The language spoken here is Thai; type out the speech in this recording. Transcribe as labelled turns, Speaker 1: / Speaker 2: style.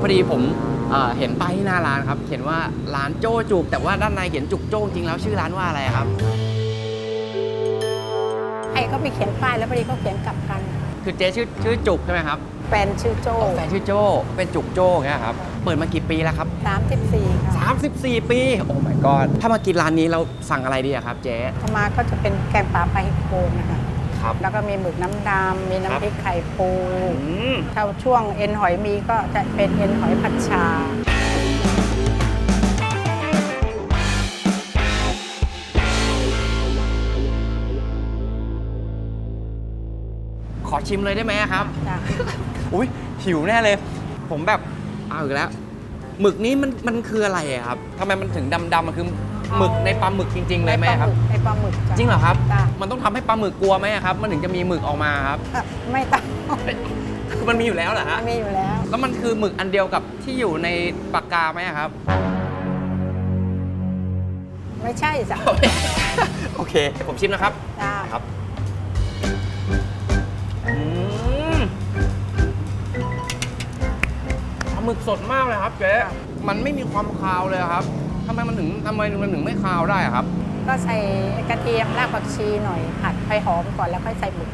Speaker 1: พอดีผมเอ่อเห็นป้ายที่หน้าร้านครับ เขียนว่าร้านโจ้จุก แต่ว่าด้านในเขียนจุกโจ้จริงแล้วชื่อร้านว่าอะไรครับ
Speaker 2: ไอ้เขาไปเขียนป้ายแล้วพอดีเขาเขียนกลับกัน
Speaker 1: คือเจ๊ชื่อชื่อจุกใช่ไหมครับ
Speaker 2: แฟนชื่อโจ้
Speaker 1: แฟนชื่อโจ้เป็นจุกโจ้เงี้ยครับเปิดมากี่ปีแล้วครับ
Speaker 2: สามสิบสี่ค่ะ
Speaker 1: 34 ปี โอ้ my god ถ้ามากินร้านนี้เราสั่งอะไรดีอะครับเจ๊
Speaker 2: ต่อมาก็จะเป็นแกงปลาปลาเห็ดโคนนะคะ
Speaker 1: ครับ
Speaker 2: แล้วก็มีหมึกน้ำดำมี
Speaker 1: ครับ
Speaker 2: น้ำพริกไข่ปู
Speaker 1: อืม
Speaker 2: ถ้าช่วงเอ็นหอยมีก็จะเป็นเอ็นหอยผัดชา
Speaker 1: ขอชิมเลยได้ไหมครับ
Speaker 2: จ้ะ
Speaker 1: อุ้ยหิวแน่เลย ผมแบบเอาอีกแล้ว หมึกนี้มันมันคืออะไรอะครับทำไมมันถึงดำๆมันคือ หมึกในปลาหมึกจริง ๆ เลยไหมครับ
Speaker 2: ในปลาหมึกจ้ะ
Speaker 1: จริงเหรอครับ
Speaker 2: จ้ะ
Speaker 1: มันต้องทำให้ปลาหมึกกลัวไหมอะครับ มันถึงจะมีหมึกออกมาครับ
Speaker 2: อะไม่ต้อง
Speaker 1: คือมันมีอยู่แล้วเหรอฮะ
Speaker 2: มีอยู่แล้ว
Speaker 1: แล้วมันคือหมึกอันเดียวกับที่อยู่ในปากกาไหมอะครับ
Speaker 2: ไม่ใช่จ้ะ
Speaker 1: โอเค ผมชิมนะครับ
Speaker 2: จ้า
Speaker 1: ครับอืมปลาหมึกสดมากเลยครับเจ๊มันไม่มีความคาวเลยครับ ทำไมมันถึงทำไมมันถึงไม่คาวได้อะครับ
Speaker 2: ก็ใส่กระเทียมรากผักชีหน่อยผัดให้หอมก่อนแล้วค่อยใส่หมึก